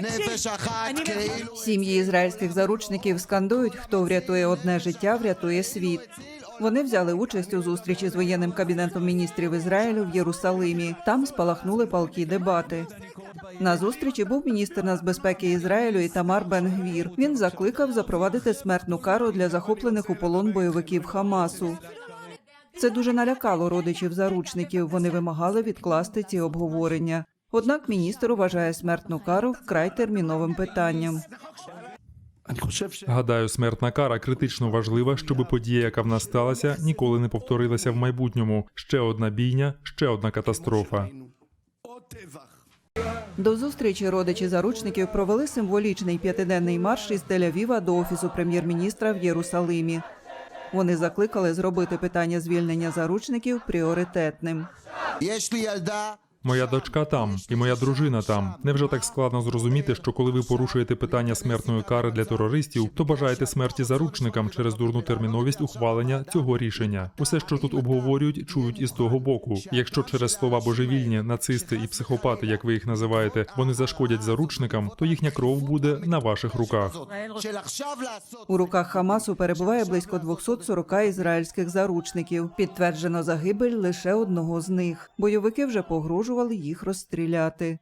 נפש אחת כאילו... Сім'ї ізраїльських заручників скандують, хто врятує одне життя, врятує світ. Вони взяли участь у зустрічі з воєнним кабінетом міністрів Ізраїлю в Єрусалимі. Там спалахнули палкі дебати. На зустрічі був міністр нацбезпеки Ізраїлю Ітамар Бен-Гвір. Він закликав запровадити смертну кару для захоплених у полон бойовиків Хамасу. Це дуже налякало родичів заручників. Вони вимагали відкласти ці обговорення. Однак міністр вважає смертну кару вкрай терміновим питанням. Гадаю, смертна кара критично важлива, щоб подія, яка в нас сталася, ніколи не повторилася в майбутньому. Ще одна бійня, ще одна катастрофа. До зустрічі родичі заручників провели символічний п'ятиденний марш із Тель-Авіва до офісу прем'єр-міністра в Єрусалимі. Вони закликали зробити питання звільнення заручників пріоритетним. Моя дочка там, і моя дружина там. Невже так складно зрозуміти, що коли ви порушуєте питання смертної кари для терористів, то бажаєте смерті заручникам через дурну терміновість ухвалення цього рішення? Усе, що тут обговорюють, чують із того боку. Якщо через слова божевільні, нацисти і психопати, як ви їх називаєте, вони зашкодять заручникам, то їхня кров буде на ваших руках. У руках Хамасу перебуває близько 240 ізраїльських заручників. Підтверджено загибель лише одного з них. Бойовики вже погрожують погрожували їх розстріляти.